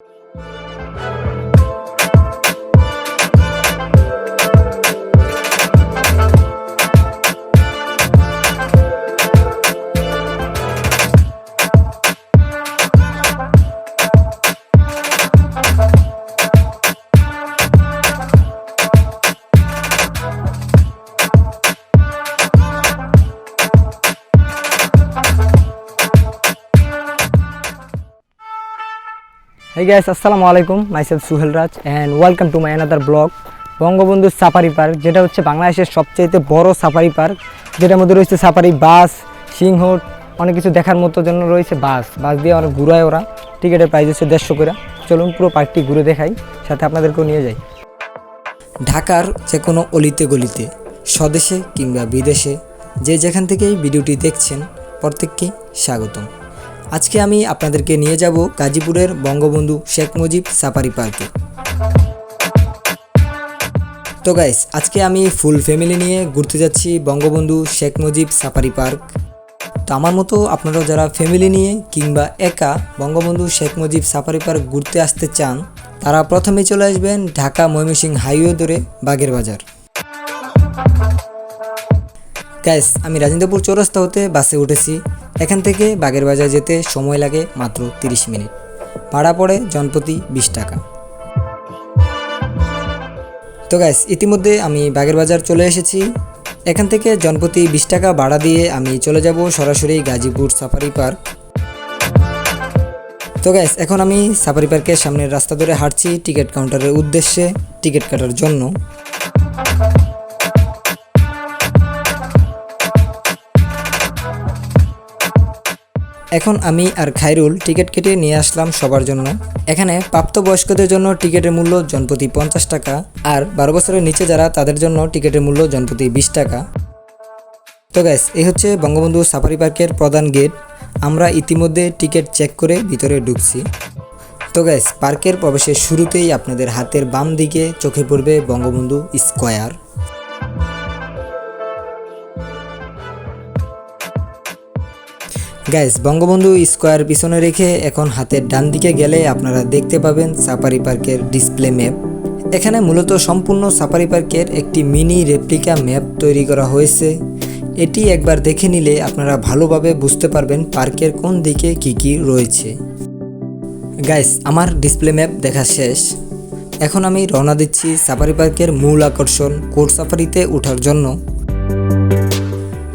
Bye. Hey guys, আসসালামু আলাইকুম myself Suhel Raj and welcome to my another blog Bangabandhu safari park যেটা হচ্ছে বাংলাদেশের সবচেয়ে বড় সাফারি পার্ক যেটার মধ্যে রয়েছে সাফারি বাস সিংহ অনেক কিছু দেখার মতো জন্য রয়েছে বাস বাস দিয়ে অনেক ঘুরায় ওরা। টিকিটের প্রাইস হচ্ছে দেড়শো করে। চলুন পুরো পার্কটি ঘুরে দেখাই সাথে আপনাদেরকেও নিয়ে যাই। ঢাকার যে কোনো অলিতে গলিতে স্বদেশে কিংবা বিদেশে যে যেখান থেকেই ভিডিওটি দেখছেন প্রত্যেককে স্বাগতম। আজকে আমি আপনাদেরকে নিয়ে যাব গাজীপুরের বঙ্গবন্ধু শেখ মুজিব সাফারি পার্কে। তো গাইস আজকে আমি ফুল ফ্যামিলি নিয়ে ঘুরতে যাচ্ছি বঙ্গবন্ধু শেখ মুজিব সাফারি পার্ক। তো আমার মতো আপনারাও যারা ফ্যামিলি নিয়ে কিংবা একা বঙ্গবন্ধু শেখ মুজিব সাফারি পার্ক ঘুরতে আসতে চান, তারা প্রথমে চলে আসবেন ঢাকা ময়মনসিংহ হাইওয়ে ধরে বাগের বাজার। গ্যাস আমি রাজেন্দ্রপুর চৌরাস্তা হতে বাসে উঠেছি। এখান থেকে বাগের বাজার যেতে সময় লাগে মাত্র 30 মিনিট। ভাড়া পড়ে জনপ্রতি বিশ টাকা। তো গ্যাস ইতিমধ্যে আমি বাগের বাজার চলে এসেছি। এখান থেকে জনপ্রতি বিশ টাকা ভাড়া দিয়ে আমি চলে যাব সরাসরি গাজীপুর সাফারি পার্ক। তো গ্যাস এখন আমি সাফারি পার্কের সামনের রাস্তা ধরে হাঁটছি টিকিট কাউন্টারের উদ্দেশ্যে। টিকিট কাটার জন্য। এখন আমি আর খাইরুল টিকিট কেটে নিয়ে আসলাম সবার জন্য। এখানে প্রাপ্তবয়স্কদের জন্য টিকিটের মূল্য জনপ্রতি পঞ্চাশ টাকা আর বারো বছরের নিচে যারা তাদের জন্য টিকিটের মূল্য জনপ্রতি বিশ টাকা। তো গ্যাস এই হচ্ছে বঙ্গবন্ধু সাফারি পার্কের প্রধান গেট। আমরা ইতিমধ্যে টিকিট চেক করে ভিতরে ঢুকছি। তো গ্যাস পার্কের প্রবেশের শুরুতেই আপনাদের হাতের বাম দিকে চোখে পড়বে Bangabandhu square. Guys Bangabandhu square পিছনে রেখে এখন হাতের ডান দিকে গেলে আপনারা দেখতে পাবেন সাফারি পার্কের ডিসপ্লে ম্যাপ এখানে মূলত সম্পূর্ণ সাফারি পার্কের একটি মিনি রেপ্লিকা ম্যাপ তৈরি করা হয়েছে। এটি একবার দেখে নিলে আপনারা ভালোভাবে বুঝতে পারবেন পার্কের কোন দিকে কি কি রয়েছে। গাইস আমার ডিসপ্লে ম্যাপ দেখা শেষ। এখন আমি রওনা দিচ্ছি সাফারি পার্কের মূল আকর্ষণ কোর্ট সাফারিতে ওঠার জন্য।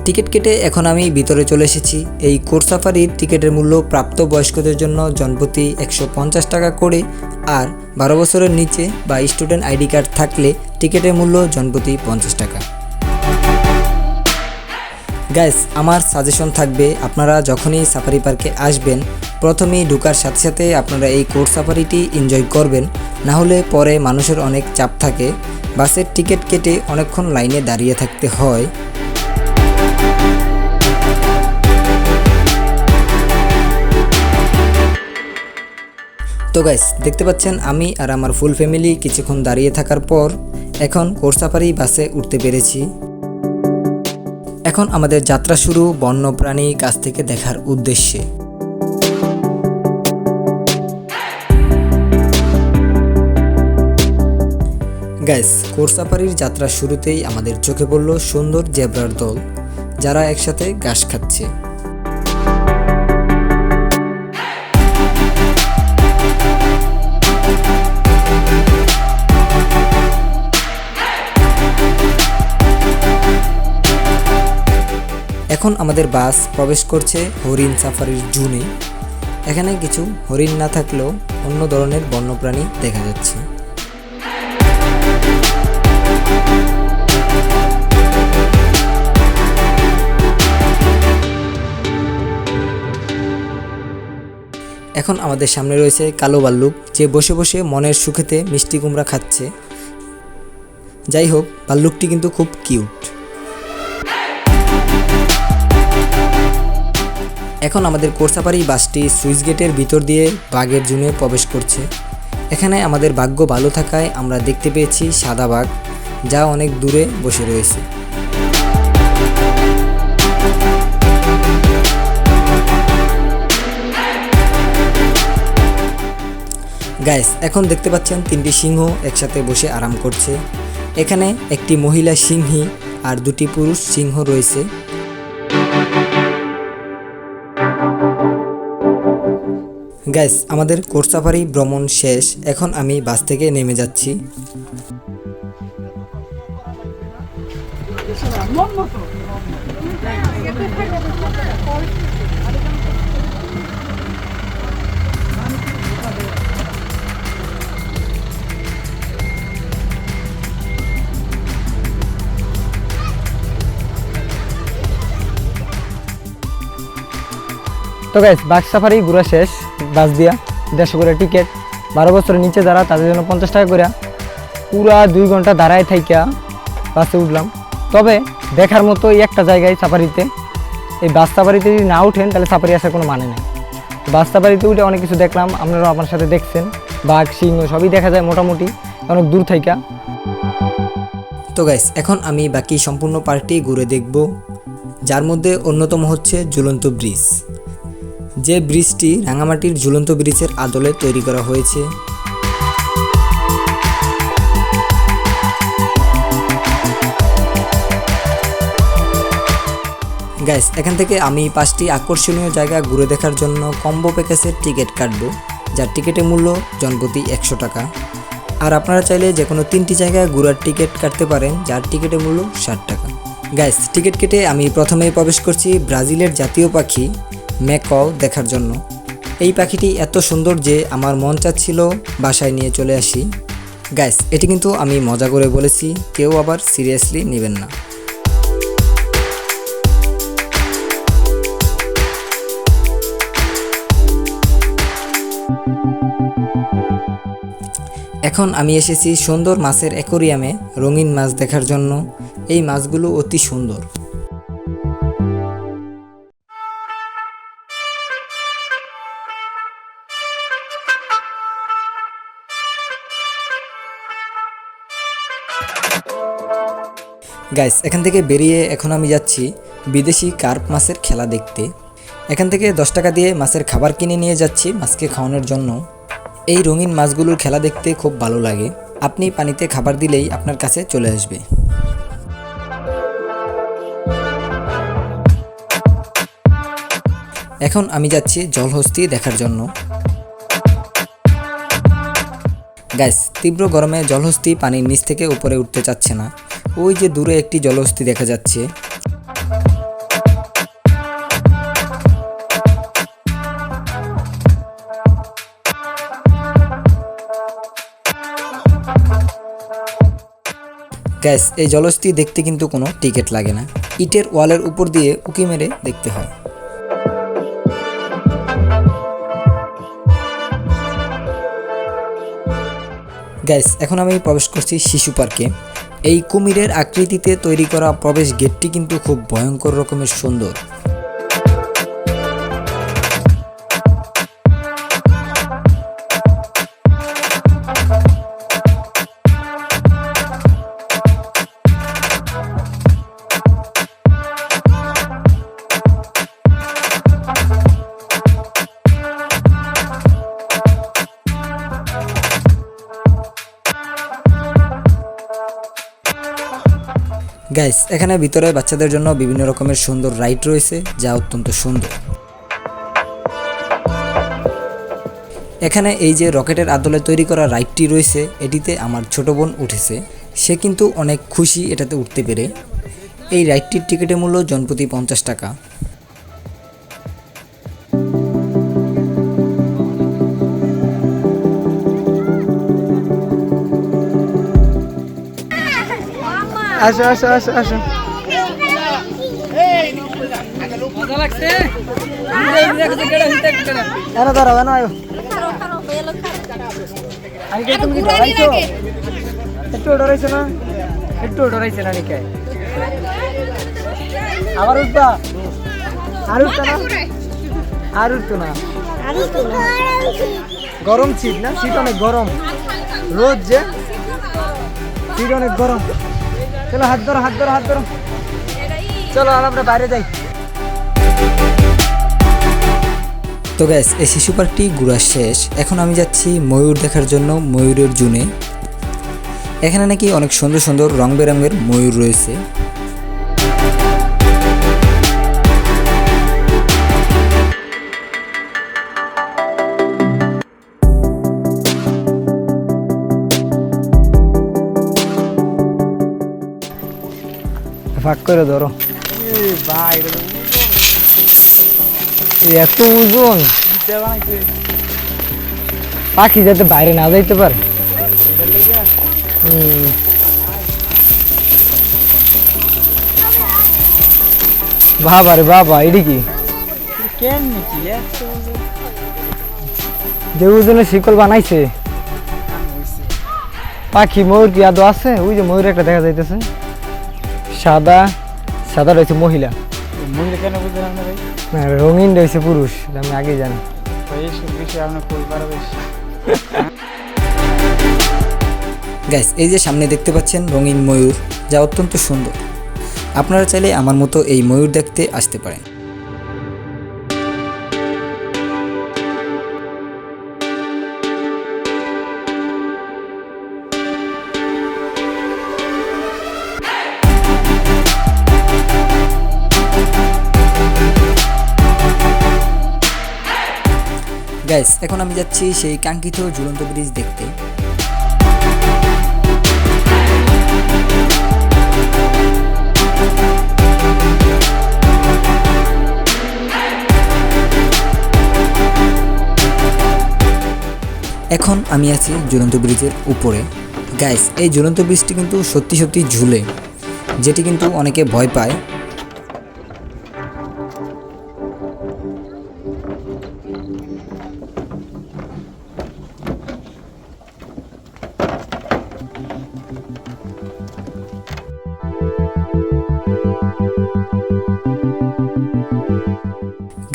টিকিট কেটে এখন আমি ভিতরে চলে এসেছি। এই কোর্ট সাফারির টিকিটের মূল্য প্রাপ্তবয়স্কদের জন্য জনপ্রতি একশো পঞ্চাশ টাকা করে আর বারো বছরের নিচে বা স্টুডেন্ট আইডি কার্ড থাকলে টিকিটের মূল্য জনপ্রতি পঞ্চাশ টাকা। গ্যাস আমার সাজেশন থাকবে, আপনারা যখনই সাফারি পার্কে আসবেন, প্রথমেই ঢুকার সাথে সাথে আপনারা এই কোর্ট সাফারিটি এনজয় করবেন, না হলে পরে মানুষের অনেক চাপ থাকে। বাসের টিকিট কেটে অনেকক্ষণ লাইনে দাঁড়িয়ে থাকতে হয়। তো গাইস দেখতে পাচ্ছেন, আমি আর আমার ফুল ফ্যামিলি কিছুক্ষণ দাঁড়িয়ে থাকার পর এখন কোরসাফারি বাসে উঠতে পেরেছি। এখন আমাদের যাত্রা শুরু বন্যপ্রাণী কাছ থেকে দেখার উদ্দেশ্যে। গাইস কোরসাফারির যাত্রা শুরুতেই আমাদের চোখে পড়ল সুন্দর জেব্রার দল, যারা একসাথে ঘাস খাচ্ছে। এখন আমাদের বাস প্রবেশ করছে হরিণ সাফারির জুনে। এখানে কিছু হরিণ না থাকলেও অন্য ধরনের বন্যপ্রাণী দেখা যাচ্ছে। এখন আমাদের সামনে রয়েছে কালো ভাল্লুক যে বসে বসে মনের সুখেতে মিষ্টি কুমড়া খাচ্ছে। যাই হোক ভাল্লুকটি কিন্তু খুব কিউট এখন আমাদের কোরসাপাড়ি বাসটি সুইচ গেটের ভিতর দিয়ে বাঘের জুনে প্রবেশ করছে। এখানে আমাদের ভাগ্য ভালো থাকায় আমরা দেখতে পেয়েছি সাদা বাঘ, যা অনেক দূরে বসে রয়েছে। গাইস এখন দেখতে পাচ্ছেন তিনটি সিংহ একসাথে বসে আরাম করছে। এখানে একটি মহিলা সিংহী আর দুটি পুরুষ সিংহ রয়েছে। গাইস আমাদের কোর্সাফারি ভ্রমণ শেষ। এখন আমি বাস থেকে নেমে যাচ্ছি। তো গাইস বাস সাফারি ঘুরা শেষ। বাস দিয়া দেড়শো করে টিকিট বারো বছরের নিচে যারা, তাদের জন্য পঞ্চাশ টাকা করে পুরা দুই ঘণ্টা দাঁড়ায় থাইকা বাসে উঠলাম। তবে দেখার মতো একটা জায়গায় সাফারিতে, এই বাস সাফারিতে যদি না উঠেন, তাহলে সাফারি আসার কোনো মানে নেই। বাস সাফারিতে উঠে অনেক কিছু দেখলাম, আপনারাও আপনার সাথে দেখছেন। বাঘ, সিংহ, সবই দেখা যায় মোটামুটি, অনেক দূর থাইকা। তো গাইস এখন আমি বাকি সম্পূর্ণ পার্কটি ঘুরে দেখব, যার মধ্যে অন্যতম হচ্ছে ঝুলন্ত ব্রিজ। যে ব্রিজটি রাঙামাটির ঝুলন্ত ব্রিজের আদলে তৈরি করা হয়েছে। গাইস এখান থেকে আমি পাঁচটি আকর্ষণীয় জায়গা ঘুরে দেখার জন্য কম্বো প্যাকেজের টিকিট কাটবো, যার টিকিটের মূল্য জনপ্রতি একশো টাকা। আর আপনারা চাইলে যে কোনো তিনটি জায়গায় ঘোরার টিকিট কাটতে পারেন, যার টিকিটের মূল্য ষাট টাকা। গাইস টিকিট কেটে আমি প্রথমেই প্রবেশ করছি ব্রাজিলের জাতীয় পাখি ম্যাকাও দেখার জন্য। এই পাখিটি এত সুন্দর যে আমার মন চাচ্ছিল বাসায় নিয়ে চলে আসি। গাইস, এটি কিন্তু আমি মজা করে বলেছি, কেউ আবার সিরিয়াসলি নেবেন না। এখন আমি এসেছি সুন্দর মাছের অ্যাকোরিয়ামে রঙিন মাছ দেখার জন্য। এই মাছগুলো অতি সুন্দর। গাইস এখান থেকে বেরিয়ে এখন আমি যাচ্ছি বিদেশি কার্প মাছের খেলা দেখতে। এখান থেকে দশ টাকা দিয়ে মাছের খাবার কিনে নিয়ে যাচ্ছি মাছকে খাওয়ানোর জন্য। এই রঙিন মাছগুলোর খেলা দেখতে খুব ভালো লাগে। আপনি পানিতে খাবার দিলেই আপনার কাছে চলে আসবে। এখন আমি যাচ্ছি জলহস্তি দেখার জন্য। গ্যাস তীব্র গরমে জলহস্তি পানির নিচ থেকে উপরে উঠতে চাচ্ছে না। ওই যে দূরে একটি জলহস্তি দেখা যাচ্ছে। গ্যাস, এই জলহস্তি দেখতে কিন্তু কোনো টিকিট লাগে না। ইটের ওয়ালের উপর দিয়ে উকি মেরে দেখতে হয়। গ্যাস, এখন আমি প্রবেশ করছি শিশু পার্কে। এই কুমিরের আকৃতিতে তৈরি করা প্রবেশ গেটটি কিন্তু খুব ভয়ঙ্কর রকমের সুন্দর। গাইস এখানে ভিতরে বাচ্চাদের জন্য বিভিন্ন রকমের সুন্দর রাইড রয়েছে, যা অত্যন্ত সুন্দর। এখানে এই যে রকেটের আদলে তৈরি করা রাইডটি রয়েছে, এটিতে আমার ছোট বোন উঠেছে। সে কিন্তু অনেক খুশি এটাতে উঠতে পেরে। এই রাইডটির টিকিটের মূল্য জনপ্রতি পঞ্চাশ টাকা। আসো আসো আসো আসো। এনে ধরো এনে আয়ো? তুমি কি ধরাইছো? একটু ডরাইছো না? একটু ডরাইছে না নিকে আবার উঠবা? আর উঠতো না? আর উঠতো না। গরম শীত না? শীত অনেক গরম। রোদ যে? শীত অনেক গরম। চলো, হাত ধরো হাত ধরো হাত ধরো। চলো আমরা বাইরে যাই। তো গ্যাস এই শিশু পার্কটি ঘোরা শেষ। এখন আমি যাচ্ছি ময়ূর দেখার জন্য, ময়ূরের জুনে। এখানে নাকি অনেক সুন্দর সুন্দর রং বেরঙের ময়ূর রয়েছে। ফাঁক করে ধরো। ভাই এত ওজন। পাখি যাতে বাইরে না যাইতে পারে। হুম। বাবা রে বাবা এটি কি? যে ওজনে শিকল বানাইছে। পাখি ময়ূর কি আদৌ আছে? ওই যে ময়ূর একটা দেখা যাইতেছে। সাদা সাদা রয়েছে মহিলা। মহিলা কেন বুঝলেন না ভাই? না রঙিন রয়েছে পুরুষ এটা আমি আগে জানি। ভাই এইসব বিষয়ে আপনার খুবই বেশি। গ্যাস এই যে সামনে দেখতে পাচ্ছেন রঙিন ময়ূর যা অত্যন্ত সুন্দর। আপনারা চাইলে আমার মতো এই ময়ূর দেখতে আসতে পারেন। গাইস এখন আমি যাচ্ছি সেই কাঙ্ক্ষিত ঝুলন্ত ব্রিজ দেখতে। এখন আমি আছি ঝুলন্ত ব্রিজের উপরে। গাইস এই ঝুলন্ত ব্রিজটি কিন্তু সত্যি সত্যি ঝুলে, যেটি কিন্তু অনেকে ভয় পায়।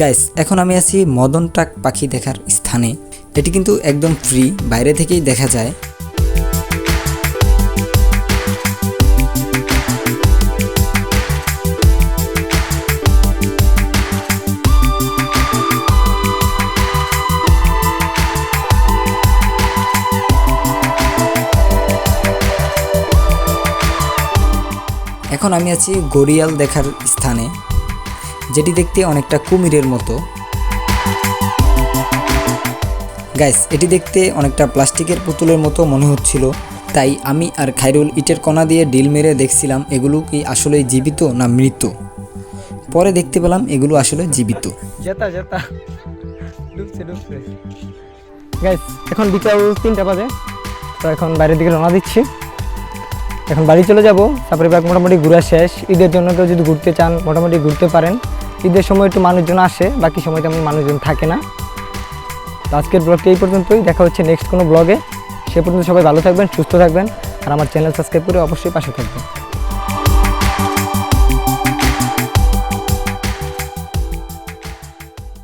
গাইস এখন আমি আছি মদন টাক পাখি দেখার স্থানে। এটি কিন্তু একদম ফ্রি বাইরে থেকেই দেখা যায়। এখন আমি আছি গড়িয়াল দেখার স্থানে। যেটি দেখতে অনেকটা কুমিরের মতো। গাইস এটি দেখতে অনেকটা প্লাস্টিকের পুতুলের মতো মনে হচ্ছিল। তাই আমি আর খাইরুল ইটের কণা দিয়ে ডিল মেরে দেখছিলাম, এগুলো কি আসলে জীবিত না মৃত? পরে দেখতে পেলাম এগুলো আসলে জীবিত। গাইস এখন বিকাল তিনটা বাজে। তো এখন বাইরের দিকে রওনা দিচ্ছি। এখন বাড়ি চলে যাব। তারপরে মোটামুটি ঘুরা শেষ। ঈদের জন্য কেউ যদি ঘুরতে চান, মোটামুটি ঘুরতে পারেন। ঈদের সময় একটু মানুষজন আসে, বাকি সময় তেমন মানুষজন থাকে না। তো আজকের ব্লগটি এই পর্যন্তই, দেখা হচ্ছে নেক্সট কোনো ব্লগে। সে পর্যন্ত সবাই ভালো থাকবেন, সুস্থ থাকবেন, আর আমার চ্যানেল সাবস্ক্রাইব করে অবশ্যই পাশে থাকবেন।